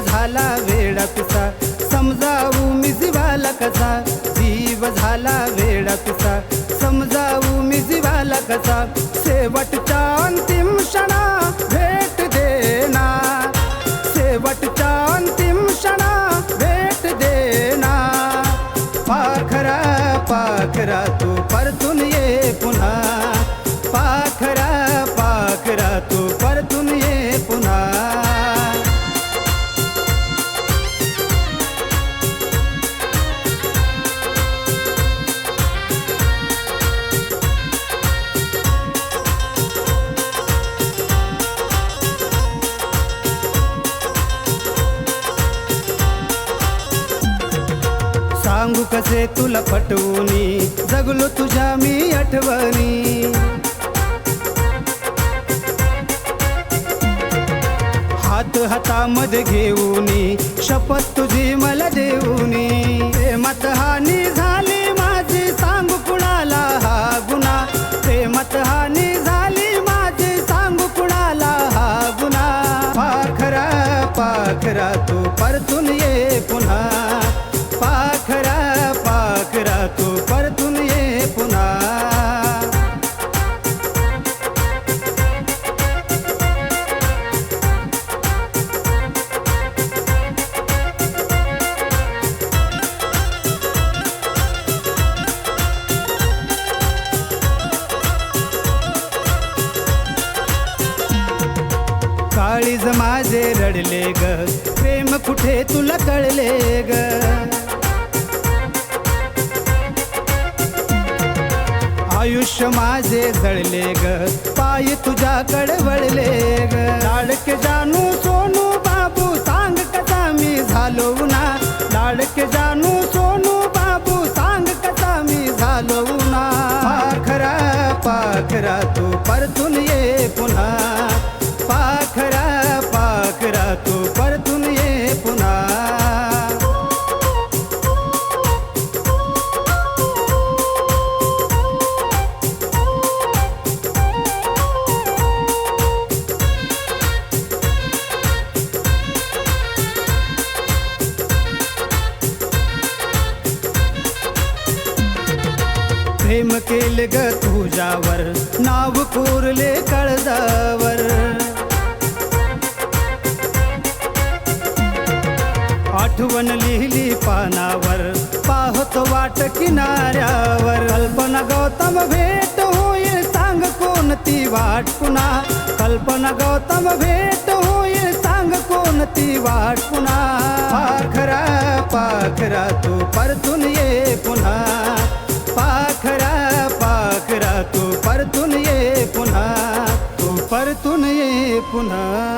झाला वेळ पिसा समजावू मी जीवाला कसा. जीव झाला वेळ पिसा समजावू मी जीवाला कसा. शेवटच्या अंतिम क्षणा भेट देना. शेवटच्या अंतिम क्षणा भेट देना. पाखरा पाखरा तू परतून ये पुन्हा. पाखरा पाखरा तू परतून सांगू कसे तुला पटवूनी? जगलो तुझ्या मी आठवणी. हात हातामध्ये घेऊनी शपथ तुझी मला दे. काळीज माझे रडले ग. प्रेम कुठे तुला कळले ग? आयुष्य माझे जळले ग. पाय तुझ्या वळले ग. लाडके जानू सोनू बाबू सांग कसा मी झालो ना. लाडके जानू सोनू बाबू सांग कसा मी झालो ना. पाखरा पाखरा तू परतून ये पुन्हा. पाखरा तू परतून ये पुन्हा. प्रेम केले ग तुझ्यावर नाव कोरले कळदावर आठवण लिहिली पानावर. पाहतो वाट किनाऱ्यावर. कल्पना गौतम भेट होईल सांग कोणती वाट पुन्हा. कल्पना गौतम भेट होईल सांग कोणती वाट पुन्हा. पाखरा पाखरा, तू परतून ये पुन्हा. पाखरा पाखरा, तू परतून ये पुन्हा. तू परतून ये पुन्हा.